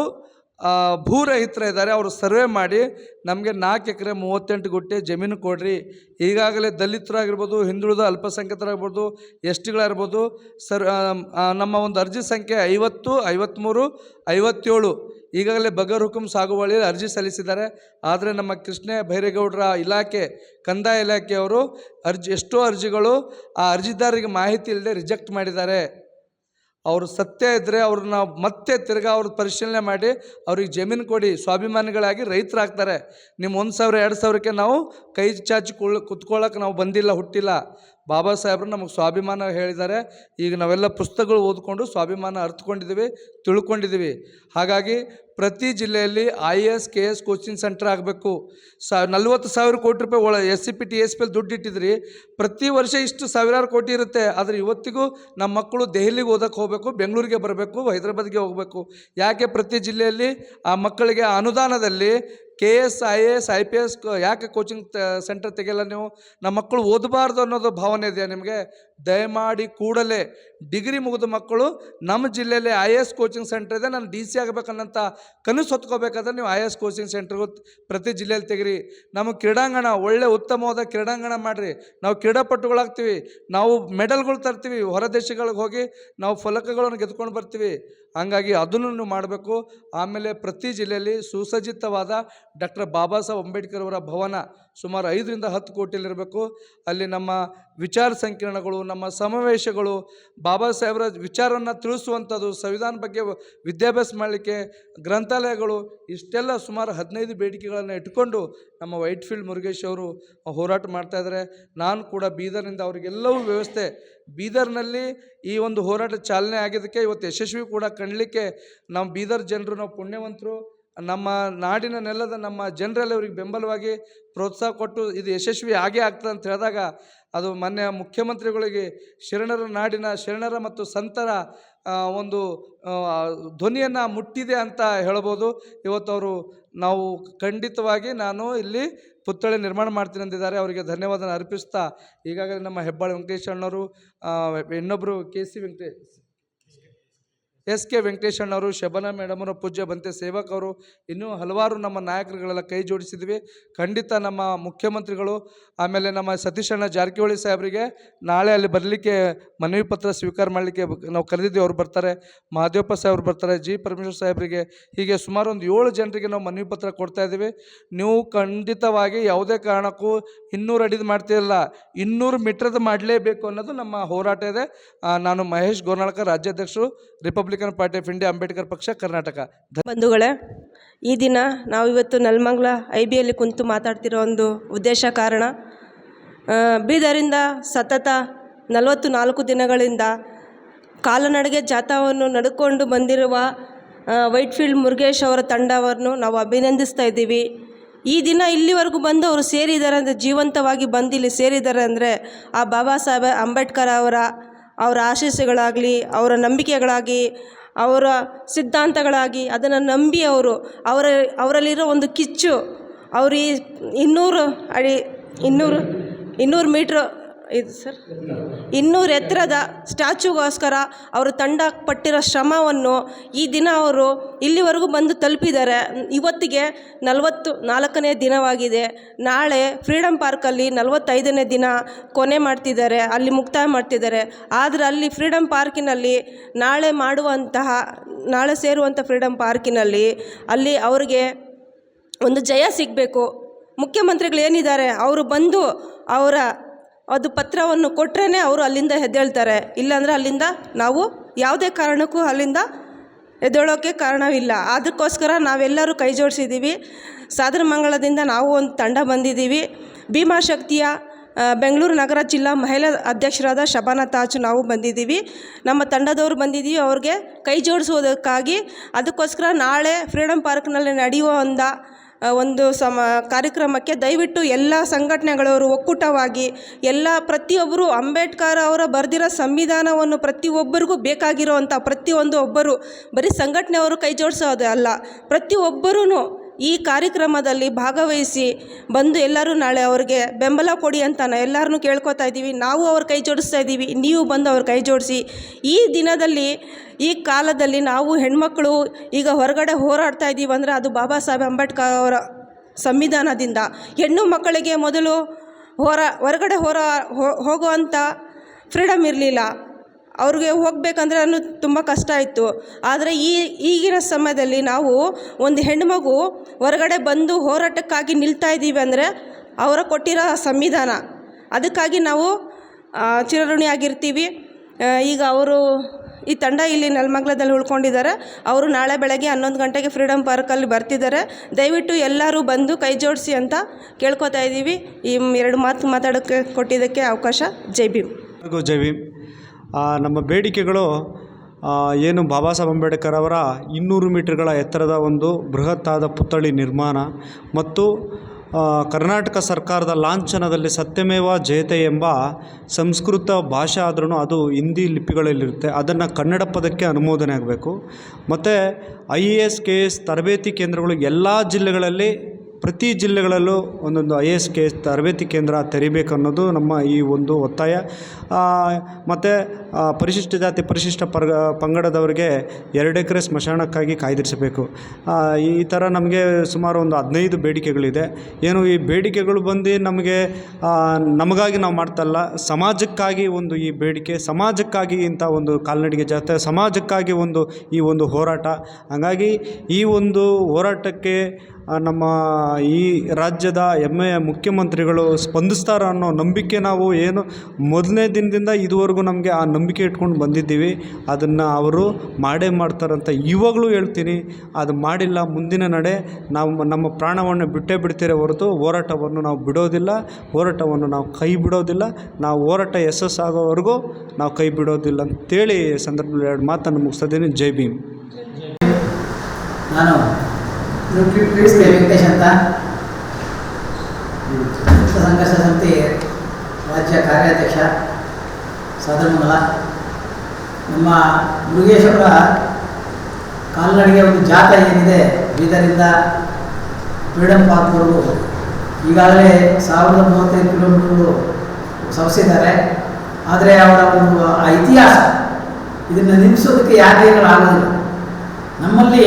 ಆ, ಭೂರಹಿತರ ಇದ್ದಾರೆ ಅವರು ಸರ್ವೆ ಮಾಡಿ ನಮಗೆ ನಾಲ್ಕು ಎಕರೆ ಮೂವತ್ತೆಂಟು ಗುಂಟೆ ಜಮೀನು ಕೊಡ್ರಿ. ಈಗಾಗಲೇ ದಲಿತರಾಗಿರ್ಬೋದು ಹಿಂದುಳಿದ ಅಲ್ಪಸಂಖ್ಯಾತರಾಗಿರ್ಬೋದು ಎಸ್ ಟಿಗಳಾಗಿರ್ಬೋದು ಸರ್ ನಮ್ಮ ಒಂದು ಅರ್ಜಿ ಸಂಖ್ಯೆ ಐವತ್ತು ಐವತ್ತ್ಮೂರು ಐವತ್ತೇಳು. ಈಗಾಗಲೇ ಬಗರ್ ಹುಕುಂ ಸಾಗುವಳಿಯಲ್ಲಿ ಅರ್ಜಿ ಸಲ್ಲಿಸಿದ್ದಾರೆ. ಆದರೆ ನಮ್ಮ ಕೃಷ್ಣ ಭೈರೇಗೌಡರ ಇಲಾಖೆ ಕಂದಾಯ ಇಲಾಖೆಯವರು ಅರ್ಜಿ ಎಷ್ಟೋ ಅರ್ಜಿಗಳು ಆ ಅರ್ಜಿದಾರರಿಗೆ ಮಾಹಿತಿ ಇಲ್ಲದೆ ರಿಜೆಕ್ಟ್ ಮಾಡಿದ್ದಾರೆ. ಅವರು ಸತ್ಯ ಇದ್ದರೆ ಅವ್ರನ್ನ ಮತ್ತೆ ತಿರ್ಗಾ ಅವ್ರ ಪರಿಶೀಲನೆ ಮಾಡಿ ಅವ್ರಿಗೆ ಜಮೀನು ಕೊಡಿ, ಸ್ವಾಭಿಮಾನಿಗಳಾಗಿ ರೈತರಾಗ್ತಾರೆ. ನಿಮ್ಮ ಒಂದು ಸಾವಿರ, ಎರಡು ಸಾವಿರಕ್ಕೆ ನಾವು ಕೈ ಚಾಚಿ ಕುಳ್ ಕುತ್ಕೊಳ್ಳೋಕೆ ನಾವು ಬಂದಿಲ್ಲ ಹುಟ್ಟಿಲ್ಲ. ಬಾಬಾ ಸಾಹೇಬರು ನಮಗೆ ಸ್ವಾಭಿಮಾನ ಹೇಳಿದ್ದಾರೆ. ಈಗ ನಾವೆಲ್ಲ ಪುಸ್ತಕಗಳು ಓದ್ಕೊಂಡು ಸ್ವಾಭಿಮಾನ ಅರ್ಥಕೊಂಡಿದ್ದೀವಿ ತಿಳ್ಕೊಂಡಿದ್ದೀವಿ. ಹಾಗಾಗಿ ಪ್ರತಿ ಜಿಲ್ಲೆಯಲ್ಲಿ I A S K S coaching centre ಆಗಬೇಕು. ಸ, ನಲ್ವತ್ತು ಸಾವಿರ ಕೋಟಿ ರೂಪಾಯಿ ಒಳ S C P T S P L ದುಡ್ಡು ಇಟ್ಟಿದ್ರಿ. ಪ್ರತಿ ವರ್ಷ ಇಷ್ಟು ಸಾವಿರಾರು ಕೋಟಿ ಇರುತ್ತೆ. ಆದರೆ ಇವತ್ತಿಗೂ ನಮ್ಮ ಮಕ್ಕಳು ದೆಹಲಿಗೆ ಓದಕ್ಕೆ ಹೋಗಬೇಕು, ಬೆಂಗಳೂರಿಗೆ ಬರಬೇಕು, ಹೈದರಾಬಾದ್ಗೆ ಹೋಗಬೇಕು. ಯಾಕೆ ಪ್ರತಿ ಜಿಲ್ಲೆಯಲ್ಲಿ ಆ ಮಕ್ಕಳಿಗೆ ಅನುದಾನದಲ್ಲಿ K S I A S I P S ಯಾಕೆ ಕೋಚಿಂಗ್ ಸೆಂಟರ್ ತೆಗೆಯಲ್ಲ ನೀವು? ನಮ್ಮ ಮಕ್ಕಳು ಓದಬಾರ್ದು ಅನ್ನೋದು ಭಾವನೆ ಇದೆಯಾ ನಿಮಗೆ? ದಯಮಾಡಿ ಕೂಡಲೇ ಡಿಗ್ರಿ ಮುಗಿದ ಮಕ್ಕಳು ನಮ್ಮ ಜಿಲ್ಲೆಯಲ್ಲಿ I A S coaching centre ಇದೆ. ನಾನು ಡಿ ಸಿ ಆಗಬೇಕನ್ನಂಥ ಕನಸು ಹೊತ್ಕೋಬೇಕಾದ್ರೆ ನೀವು ಐ ಎ ಎಸ್ ಕೋಚಿಂಗ್ ಸೆಂಟ್ರಿಗೂ ಪ್ರತಿ ಜಿಲ್ಲೆಯಲ್ಲಿ ತೆಗಿರಿ. ನಮ್ಮ ಕ್ರೀಡಾಂಗಣ ಒಳ್ಳೆ ಉತ್ತಮವಾದ ಕ್ರೀಡಾಂಗಣ ಮಾಡಿರಿ. ನಾವು ಕ್ರೀಡಾಪಟುಗಳಾಗ್ತೀವಿ. ನಾವು ಮೆಡಲ್ಗಳು ತರ್ತೀವಿ. ಹೊರ ದೇಶಗಳಿಗೆ ಹೋಗಿ ನಾವು ಫಲಕಗಳನ್ನು ಗೆದ್ಕೊಂಡು ಬರ್ತೀವಿ. ಹಾಗಾಗಿ ಅದನ್ನು ನೀವು ಮಾಡಬೇಕು. ಆಮೇಲೆ ಪ್ರತಿ ಜಿಲ್ಲೆಯಲ್ಲಿ ಸುಸಜ್ಜಿತವಾದ ಡಾಕ್ಟರ್ ಬಾಬಾ ಸಾಹೇಬ್ ಅಂಬೇಡ್ಕರ್ ಅವರ ಭವನ ಸುಮಾರು ಐದರಿಂದ ಹತ್ತು ಕೋಟಿಯಲ್ಲಿರಬೇಕು. ಅಲ್ಲಿ ನಮ್ಮ ವಿಚಾರ ಸಂಕಿರಣಗಳು ನಮ್ಮ ಸಮಾವೇಶಗಳು ಬಾಬಾ ಸಾಹೇಬರ ವಿಚಾರವನ್ನು ತಿಳಿಸುವಂಥದ್ದು, ಸಂವಿಧಾನ ಬಗ್ಗೆ ವಿದ್ಯಾಭ್ಯಾಸ ಮಾಡಲಿಕ್ಕೆ ಗ್ರಂಥಾಲಯಗಳು ಇಷ್ಟೆಲ್ಲ ಸುಮಾರು ಹದಿನೈದು ಬೇಡಿಕೆಗಳನ್ನು ಇಟ್ಕೊಂಡು ನಮ್ಮ ವೈಟ್ ಫೀಲ್ಡ್ ಮುರುಗೇಶ್ ಅವರು ಹೋರಾಟ ಮಾಡ್ತಾಯಿದ್ದಾರೆ ನಾನು ಕೂಡ ಬೀದರ್ನಿಂದ ಅವರಿಗೆಲ್ಲವೂ ವ್ಯವಸ್ಥೆ, ಬೀದರ್ನಲ್ಲಿ ಈ ಒಂದು ಹೋರಾಟ ಚಾಲನೆ ಆಗಿದ್ದಕ್ಕೆ ಇವತ್ತು ಯಶಸ್ವಿ ಕೂಡ ಕಾಣಲಿಕ್ಕೆ ನಮ್ಮ ಬೀದರ್ ಜನರು ನಾವು ಪುಣ್ಯವಂತರು. ನಮ್ಮ ನಾಡಿನ ನೆಲದ ನಮ್ಮ ಜನರಲ್ಲಿ ಅವ್ರಿಗೆ ಬೆಂಬಲವಾಗಿ ಪ್ರೋತ್ಸಾಹ ಕೊಟ್ಟು ಇದು ಯಶಸ್ವಿ ಆಗೇ ಆಗ್ತದೆ ಅಂತ ಹೇಳಿದಾಗ ಅದು ಮೊನ್ನೆ ಮುಖ್ಯಮಂತ್ರಿಗಳಿಗೆ ಶರಣರ ನಾಡಿನ ಶರಣರ ಮತ್ತು ಸಂತರ ಒಂದು ಧ್ವನಿಯನ್ನು ಮುಟ್ಟಿದೆ ಅಂತ ಹೇಳ್ಬೋದು. ಇವತ್ತು ಅವರು ನಾವು ಖಂಡಿತವಾಗಿ ನಾನು ಇಲ್ಲಿ ಪುತ್ಥಳಿ ನಿರ್ಮಾಣ ಮಾಡ್ತೀನಿ ಅಂದಿದ್ದಾರೆ. ಅವರಿಗೆ ಧನ್ಯವಾದ ಅರ್ಪಿಸ್ತಾ, ಈಗಾಗಲೇ ನಮ್ಮ ಹೆಬ್ಬಾಳ ವೆಂಕಟೇಶ್ ಅಣ್ಣವರು ಇನ್ನೊಬ್ಬರು K C Venkatesh S K ವೆಂಕಟೇಶಣ್ಣವರು Shabana ಮೇಡಮರು ಪೂಜ್ಯ ಬಂತೆ ಸೇವಕವರು ಅವರು, ಇನ್ನೂ ಹಲವಾರು ನಮ್ಮ ನಾಯಕರುಗಳೆಲ್ಲ ಕೈ ಜೋಡಿಸಿದ್ವಿ. ಖಂಡಿತ ನಮ್ಮ ಮುಖ್ಯಮಂತ್ರಿಗಳು, ಆಮೇಲೆ ನಮ್ಮ ಸತೀಶಣ್ಣ ಜಾರಕಿಹೊಳಿ ಸಾಹೇಬರಿಗೆ ನಾಳೆ ಅಲ್ಲಿ ಬರಲಿಕ್ಕೆ ಮನವಿ ಪತ್ರ ಸ್ವೀಕಾರ ಮಾಡಲಿಕ್ಕೆ ನಾವು ಕರೆದಿದ್ದೀವಿ. ಅವ್ರು ಬರ್ತಾರೆ, ಮಹಾದೇವಪ್ಪ ಸಾಹೇಬ್ರು ಬರ್ತಾರೆ, ಜಿ ಪರಮೇಶ್ವರ್ ಸಾಹೇಬರಿಗೆ. ಹೀಗೆ ಸುಮಾರು ಒಂದು ಏಳು ಜನರಿಗೆ ನಾವು ಮನವಿ ಪತ್ರ ಕೊಡ್ತಾ ಇದ್ದೀವಿ. ನೀವು ಖಂಡಿತವಾಗಿ ಯಾವುದೇ ಕಾರಣಕ್ಕೂ ಇನ್ನೂರು ಅಡಿದು ಮಾಡ್ತಿರಲ್ಲ, ಇನ್ನೂರು ಮೀಟ್ರದ್ದು ಮಾಡಲೇಬೇಕು ಅನ್ನೋದು ನಮ್ಮ ಹೋರಾಟ ಇದೆ. ನಾನು ಮಹೇಶ್ ಗೋರ್ನಾಳ್ಕರ್ ರಾಜ್ಯಾಧ್ಯಕ್ಷರು Republican Party of India Ambedkar ಪಕ್ಷ ಕರ್ನಾಟಕ ಬಂಧುಗಳೇ, ಈ ದಿನ ನಾವು ಇವತ್ತು ನಲ್ಮಂಗ್ಲ ಐ ಬಿಯಲ್ಲಿ ಕುಂತು ಮಾತಾಡ್ತಿರೋ ಒಂದು ಉದ್ದೇಶ ಕಾರಣ ಬೀದರಿಂದ ಸತತ ನಲವತ್ತು ನಾಲ್ಕು ದಿನಗಳಿಂದ ಕಾಲನಡಿಗೆ ಜಾಥಾವನ್ನು ನಡ್ಕೊಂಡು ಬಂದಿರುವ ವೈಟ್ಫೀಲ್ಡ್ ಮುರುಗೇಶ್ ಅವರ ತಂಡವನ್ನು ನಾವು ಅಭಿನಂದಿಸ್ತಾ ಇದ್ದೀವಿ. ಈ ದಿನ ಇಲ್ಲಿವರೆಗೂ ಬಂದು ಅವರು ಸೇರಿದ್ದಾರೆ ಅಂದರೆ ಜೀವಂತವಾಗಿ ಬಂದು ಇಲ್ಲಿ ಸೇರಿದ್ದಾರೆ ಅಂದರೆ ಆ ಬಾಬಾ ಸಾಹೇಬ್ ಅಂಬೇಡ್ಕರ್ ಅವರ ಅವರ ಆಶೀಸ್ಸುಗಳಾಗಲಿ, ಅವರ ನಂಬಿಕೆಗಳಾಗಿ ಅವರ ಸಿದ್ಧಾಂತಗಳಾಗಿ ಅದನ್ನು ನಂಬಿ ಅವರು, ಅವರ, ಅವರಲ್ಲಿರೋ ಒಂದು ಕಿಚ್ಚು, ಅವರು ಈ ಇನ್ನೂರು ಅಡಿ, ಇನ್ನೂರು ಇನ್ನೂರು ಮೀಟ್ರ್ ಇದು ಸರ್? ಇನ್ನೂರು ಎತ್ತರದ ಸ್ಟ್ಯಾಚುಗೋಸ್ಕರ ಅವರು ತಂಡ ಪಟ್ಟಿರೋ ಶ್ರಮವನ್ನು ಈ ದಿನ ಅವರು ಇಲ್ಲಿವರೆಗೂ ಬಂದು ತಲುಪಿದ್ದಾರೆ. ಇವತ್ತಿಗೆ ನಲವತ್ತು ನಾಲ್ಕನೇ ದಿನವಾಗಿದೆ. ನಾಳೆ ಫ್ರೀಡಮ್ ಪಾರ್ಕಲ್ಲಿ ನಲವತ್ತೈದನೇ ದಿನ ಕೊನೆ ಮಾಡ್ತಿದ್ದಾರೆ, ಅಲ್ಲಿ ಮುಕ್ತಾಯ ಮಾಡ್ತಿದ್ದಾರೆ. ಆದರೆ ಅಲ್ಲಿ ಫ್ರೀಡಮ್ ಪಾರ್ಕಿನಲ್ಲಿ ನಾಳೆ ಮಾಡುವಂತಹ, ನಾಳೆ ಸೇರುವಂಥ ಫ್ರೀಡಮ್ ಪಾರ್ಕಿನಲ್ಲಿ ಅಲ್ಲಿ ಅವರಿಗೆ ಒಂದು ಜಯ ಸಿಗಬೇಕು. ಮುಖ್ಯಮಂತ್ರಿಗಳು ಏನಿದ್ದಾರೆ, ಅವರು ಬಂದು ಅವರ ಅದು ಪತ್ರವನ್ನು ಕೊಟ್ಟರೆ ಅವರು ಅಲ್ಲಿಂದ ಎದ್ದೇಳ್ತಾರೆ ಇಲ್ಲಾಂದರೆ ಅಲ್ಲಿಂದ ನಾವು ಯಾವುದೇ ಕಾರಣಕ್ಕೂ ಅಲ್ಲಿಂದ ಎದ್ದೇಳೋಕ್ಕೆ ಕಾರಣವಿಲ್ಲ. ಅದಕ್ಕೋಸ್ಕರ ನಾವೆಲ್ಲರೂ ಕೈ ಜೋಡಿಸಿದ್ದೀವಿ ಸಾಧನ ಮಂಗಳದಿಂದ ನಾವು ಒಂದು ತಂಡ ಬಂದಿದ್ದೀವಿ. ಭೀಮಾಶಕ್ತಿಯ ಶಕ್ತಿಯ ಬೆಂಗಳೂರು ನಗರ ಜಿಲ್ಲಾ ಮಹಿಳಾ ಅಧ್ಯಕ್ಷರಾದ ಶಬಾನ ತಾಜ್ ನಾವು ಬಂದಿದ್ದೀವಿ. ನಮ್ಮ ತಂಡದವರು ಬಂದಿದ್ದೀವಿ ಅವ್ರಿಗೆ ಕೈ ಜೋಡಿಸುವುದಕ್ಕಾಗಿ ಅದಕ್ಕೋಸ್ಕರ ನಾಳೆ ಫ್ರೀಡಮ್ ಪಾರ್ಕ್ನಲ್ಲಿ ನಡೆಯುವ ಒಂದು ಒಂದು ಸಮ ಕಾರ್ಯಕ್ರಮಕ್ಕೆ ದಯವಿಟ್ಟು ಎಲ್ಲ ಸಂಘಟನೆಗಳವರು ಒಕ್ಕೂಟವಾಗಿ ಎಲ್ಲ ಪ್ರತಿಯೊಬ್ಬರು ಅಂಬೇಡ್ಕರ್ ಅವರ ಬರೆದಿರೋ ಸಂವಿಧಾನವನ್ನು ಪ್ರತಿಯೊಬ್ಬರಿಗೂ ಬೇಕಾಗಿರೋವಂಥ ಪ್ರತಿಯೊಂದು ಒಬ್ಬರು ಬರೀ ಸಂಘಟನೆಯವರು ಕೈ ಜೋಡಿಸೋದು ಅಲ್ಲ ಪ್ರತಿಯೊಬ್ಬರೂ ಈ ಕಾರ್ಯಕ್ರಮದಲ್ಲಿ ಭಾಗವಹಿಸಿ ಬಂದು ಎಲ್ಲರೂ ನಾಳೆ ಅವ್ರಿಗೆ ಬೆಂಬಲ ಕೊಡಿ ಅಂತ ನಾವು ಎಲ್ಲರನ್ನೂ ಕೇಳ್ಕೊತಾ ಇದ್ದೀವಿ. ನಾವು ಅವ್ರ ಕೈ ಜೋಡಿಸ್ತಾ ಇದ್ದೀವಿ. ನೀವು ಬಂದು ಅವ್ರ ಕೈ ಜೋಡಿಸಿ. ಈ ದಿನದಲ್ಲಿ, ಈ ಕಾಲದಲ್ಲಿ ನಾವು ಹೆಣ್ಮಕ್ಳು ಈಗ ಹೊರಗಡೆ ಹೋರಾಡ್ತಾ ಇದ್ದೀವಿ ಅಂದರೆ ಅದು ಬಾಬಾ ಸಾಹೇಬ್ ಅಂಬೇಡ್ಕರ್ ಅವರ ಸಂವಿಧಾನದಿಂದ. ಹೆಣ್ಣು ಮಕ್ಕಳಿಗೆ ಮೊದಲು ಹೊರ, ಹೊರಗಡೆ ಹೊರ, ಹೋ- ಹೋಗುವಂಥ ಫ್ರೀಡಮ್ ಇರಲಿಲ್ಲ. ಅವ್ರಿಗೆ ಹೋಗಬೇಕಂದ್ರೆ ಅನ್ನು ತುಂಬ ಕಷ್ಟ ಇತ್ತು ಆದರೆ ಈ ಈಗಿನ ಸಮಯದಲ್ಲಿ ನಾವು ಒಂದು ಹೆಣ್ಣುಮಗು ಹೊರಗಡೆ ಬಂದು ಹೋರಾಟಕ್ಕಾಗಿ ನಿಲ್ತಾ ಇದ್ದೀವಿ ಅಂದರೆ ಅವರ ಕೊಟ್ಟಿರೋ ಸಂವಿಧಾನ. ಅದಕ್ಕಾಗಿ ನಾವು ಚಿರಋಣಿ ಚಿರಋಣಿಯಾಗಿರ್ತೀವಿ ಈಗ ಅವರು ಈ ತಂಡ ಇಲ್ಲಿ ನೆಲಮಂಗ್ಲದಲ್ಲಿ ಉಳ್ಕೊಂಡಿದ್ದಾರೆ. ಅವರು ನಾಳೆ ಬೆಳಗ್ಗೆ ಹನ್ನೊಂದು ಗಂಟೆಗೆ ಫ್ರೀಡಮ್ ಪಾರ್ಕಲ್ಲಿ ಬರ್ತಿದ್ದಾರೆ. ದಯವಿಟ್ಟು ಎಲ್ಲರೂ ಬಂದು ಕೈ ಜೋಡಿಸಿ ಅಂತ ಕೇಳ್ಕೊತಾ ಇದ್ದೀವಿ. ಈ ಎರಡು ಮಾತು ಮಾತಾಡೋಕ್ಕೆ ಕೊಟ್ಟಿದ್ದಕ್ಕೆ ಅವಕಾಶ. ಜೈ ಭೀಮ್. ಜೈ ಭೀಮ್. ನಮ್ಮ ಬೇಡಿಕೆಗಳು ಏನು ಬಾಬಾ ಸಾಹೇಬ್ ಅಂಬೇಡ್ಕರ್ ಅವರ ಇನ್ನೂರು ಮೀಟರ್ಗಳ ಎತ್ತರದ ಒಂದು ಬೃಹತ್ತಾದ ಪುತ್ಥಳಿ ನಿರ್ಮಾಣ ಮತ್ತು ಕರ್ನಾಟಕ ಸರ್ಕಾರದ ಲಾಂಛನದಲ್ಲಿ ಸತ್ಯಮೇವ ಜಯತೆ ಎಂಬ ಸಂಸ್ಕೃತ ಭಾಷೆ ಆದ್ರೂ ಅದು ಹಿಂದಿ ಲಿಪಿಗಳಲ್ಲಿರುತ್ತೆ. ಅದನ್ನು ಕನ್ನಡ ಪದಕ್ಕೆ ಅನುಮೋದನೆ ಆಗಬೇಕು. ಮತ್ತು I A S, K S ತರಬೇತಿ ಕೇಂದ್ರಗಳು ಎಲ್ಲ ಜಿಲ್ಲೆಗಳಲ್ಲಿ ಪ್ರತಿ ಜಿಲ್ಲೆಗಳಲ್ಲೂ ಒಂದೊಂದು ಐ ಎಸ್ ಕೆ ಎಸ್ ತರಬೇತಿ ಕೇಂದ್ರ ತೆರಿಬೇಕು ಅನ್ನೋದು ನಮ್ಮ ಈ ಒಂದು ಒತ್ತಾಯ. ಮತ್ತು ಪರಿಶಿಷ್ಟ ಜಾತಿ ಪರಿಶಿಷ್ಟ ಪರ್ಗ, ಪಂಗಡದವರಿಗೆ ಎರಡು ಎಕರೆ ಸ್ಮಶಾನಕ್ಕಾಗಿ ಕಾಯ್ದಿರಿಸಬೇಕು. ಈ ಥರ ನಮಗೆ ಸುಮಾರು ಒಂದು ಹದಿನೈದು ಬೇಡಿಕೆಗಳಿದೆ. ಏನು ಈ ಬೇಡಿಕೆಗಳು ಬಂದು ನಮಗೆ ನಮಗಾಗಿ ನಾವು ಮಾಡ್ತಲ್ಲ, ಸಮಾಜಕ್ಕಾಗಿ ಒಂದು ಈ ಬೇಡಿಕೆ, ಸಮಾಜಕ್ಕಾಗಿ ಇಂಥ ಒಂದು ಕಾಲ್ನಡಿಗೆ ಜಾತ್ರೆ, ಸಮಾಜಕ್ಕಾಗಿ ಒಂದು ಈ ಒಂದು ಹೋರಾಟ. ಹಾಗಾಗಿ ಈ ಒಂದು ಹೋರಾಟಕ್ಕೆ ನಮ್ಮ ಈ ರಾಜ್ಯದ ಹೆಮ್ಮೆಯ ಮುಖ್ಯಮಂತ್ರಿಗಳು ಸ್ಪಂದಿಸ್ತಾರ ಅನ್ನೋ ನಂಬಿಕೆ ನಾವು ಏನು ಮೊದಲನೇ ದಿನದಿಂದ ಇದುವರೆಗೂ ನಮಗೆ ಆ ನಂಬಿಕೆ ಇಟ್ಕೊಂಡು ಬಂದಿದ್ದೀವಿ. ಅದನ್ನು ಅವರು ಮಾಡೇ ಮಾಡ್ತಾರಂತ ಇವಾಗಲೂ ಹೇಳ್ತೀನಿ. ಅದು ಮಾಡಿಲ್ಲ, ಮುಂದಿನ ನಡೆ ನಾವು ನಮ್ಮ ಪ್ರಾಣವನ್ನು ಬಿಟ್ಟೇ ಬಿಡ್ತೀರ ಹೊರತು ಹೋರಾಟವನ್ನು ನಾವು ಬಿಡೋದಿಲ್ಲ, ಹೋರಾಟವನ್ನು ನಾವು ಕೈ ಬಿಡೋದಿಲ್ಲ, ನಾವು ಹೋರಾಟ ಯಶಸ್ಸಾಗೋವರೆಗೂ ನಾವು ಕೈ ಬಿಡೋದಿಲ್ಲ ಅಂತೇಳಿ ಸಂದರ್ಭದಲ್ಲಿ ಎರಡು ಮಾತನ್ನು ಮುಗಿಸ್ತಿದ್ದೀನಿ ಜೈ ಭೀಮ್. ನಾನು ಕೆ ವೆಂಕಟೇಶ್ ಅಂತ ಮುಕ್ತ ಸಂಘರ್ಷ ಸಮಿತಿ ರಾಜ್ಯ ಕಾರ್ಯಾಧ್ಯಕ್ಷ ಸದರ್ಮಲ ನಮ್ಮ ಮುರುಗೇಶ್ವರ ಕಾಲ್ನಡಿಗೆ ಒಂದು ಜಾತ ಏನಿದೆ, ಬೀದರಿಂದ ಫ್ರೀಡಮ್ ಪಾರ್ಕ್ವರೆಗೂ ಈಗಾಗಲೇ ಸಾವಿರದ ಮೂವತ್ತೈದು ಕಿಲೋಮೀಟ್ರು ಸವಸಿದ್ದಾರೆ ಆದರೆ ಅವರ ಒಂದು ಆ ಇತಿಹಾಸ ಇದನ್ನು ನಿಲ್ಲಿಸೋದಕ್ಕೆ ಯಾಕೆ ಆಗೋದಿಲ್ಲ. ನಮ್ಮಲ್ಲಿ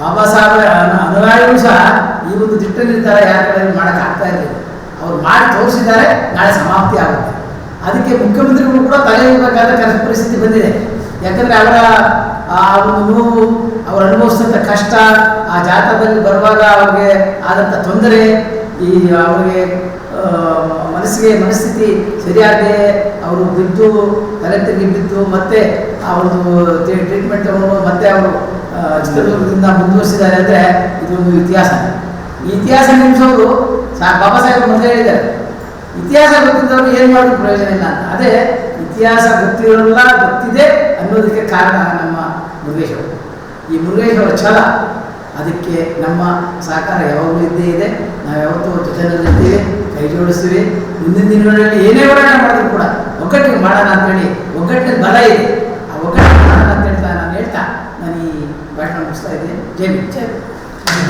ಬಾಬಾ ಸಾಹೇಬ್ರ ಅನು- ಅನುಯಾಯಿಗಳು ಸಹ ಈ ಒಂದು ದಿಟ್ಟ ನಿರ್ಧಾರ ಯಾರ ಕಡೆ ಮಾಡೋಕ್ಕಾಗ್ತಾ ಇರಲಿಲ್ಲ. ಅವ್ರು ಮಾಡಿ ತೋರಿಸಿದ್ದಾರೆ, ನಾಳೆ ಸಮಾಪ್ತಿ ಆಗುತ್ತೆ. ಅದಕ್ಕೆ ಮುಖ್ಯಮಂತ್ರಿಗಳು ಕೂಡ ತಲೆ ಇರಬೇಕಾದ ಕಷ್ಟ ಪರಿಸ್ಥಿತಿ ಬಂದಿದೆ. ಯಾಕಂದರೆ ಅವರ, ಆ, ಒಂದು ನೋವು, ಅವರು ಅನುಭವಿಸಿದಂಥ ಕಷ್ಟ, ಆ ಜಾತಕದಲ್ಲಿ ಬರುವಾಗ ಅವ್ರಿಗೆ ಆದಂಥ ತೊಂದರೆ, ಈ, ಅವರಿಗೆ ಮನಸ್ಸಿಗೆ, ಮನಸ್ಥಿತಿ ಸರಿಯಾಗದೆ ಅವರು ಬಿದ್ದು ತಲೆ ತಿರುಗಿ ಬಿದ್ದು, ಮತ್ತೆ ಆ ಒಂದು ಟ್ರೀಟ್ಮೆಂಟ್ ತಗೊಂಡು, ಮತ್ತೆ ಅವರು ಚಿತ್ರದುರ್ಗದಿಂದ ಮುಂದುವರಿಸಿದ್ದಾರೆ ಅಂದರೆ ಇದೊಂದು ಇತಿಹಾಸ. ಈ ಇತಿಹಾಸ ನಿಲ್ಲಿಸೋರು ಸಾ, ಬಾಬಾ ಸಾಹೇಬ್ ಮೊದಲೇ ಹೇಳಿದ್ದಾರೆ. ಇತಿಹಾಸ ಗೊತ್ತಿದ್ದವರು ಏನು ಮಾಡೋದು ಪ್ರಯೋಜನ ಇಲ್ಲ ಅದೇ ಇತಿಹಾಸ ಗೊತ್ತಿರೋಲ್ಲ ಗೊತ್ತಿದೆ ಅನ್ನೋದಕ್ಕೆ ಕಾರಣ ನಮ್ಮ ಮುರುಗೇಶ್ವರ. ಈ ಮುರುಗೇಶ್ವರ ಛಲ, ಅದಕ್ಕೆ ನಮ್ಮ ಸಹಕಾರ ಯಾವಾಗಲೂ ಇದ್ದೇ ಇದೆ. ನಾವು ಯಾವತ್ತೂ ಜೊತೆಯಲ್ಲಿದ್ದೀವಿ ಕೈ ಜೋಡಿಸ್ತೀವಿ. ಮುಂದಿನ ದಿನಗಳಲ್ಲಿ ಏನೇ ಹೋರಾಟ ಮಾಡಿದ್ರು ಕೂಡ ಒಗ್ಗಟ್ಟಿಗೆ ಮಾಡೋಣ ಅಂತೇಳಿ ಒಗ್ಗಟ್ಟಿನ ಬಲ ಇದೆ. ಆ ಒಗ್ಗಟ್ಟಿಗೆ ಮಾಡೋಣ ಅಂತ ಹೇಳ್ತಾ ನಾನು ಹೇಳ್ತಾ ನಾನು ಇದೆ ಜೈ ಜೈ.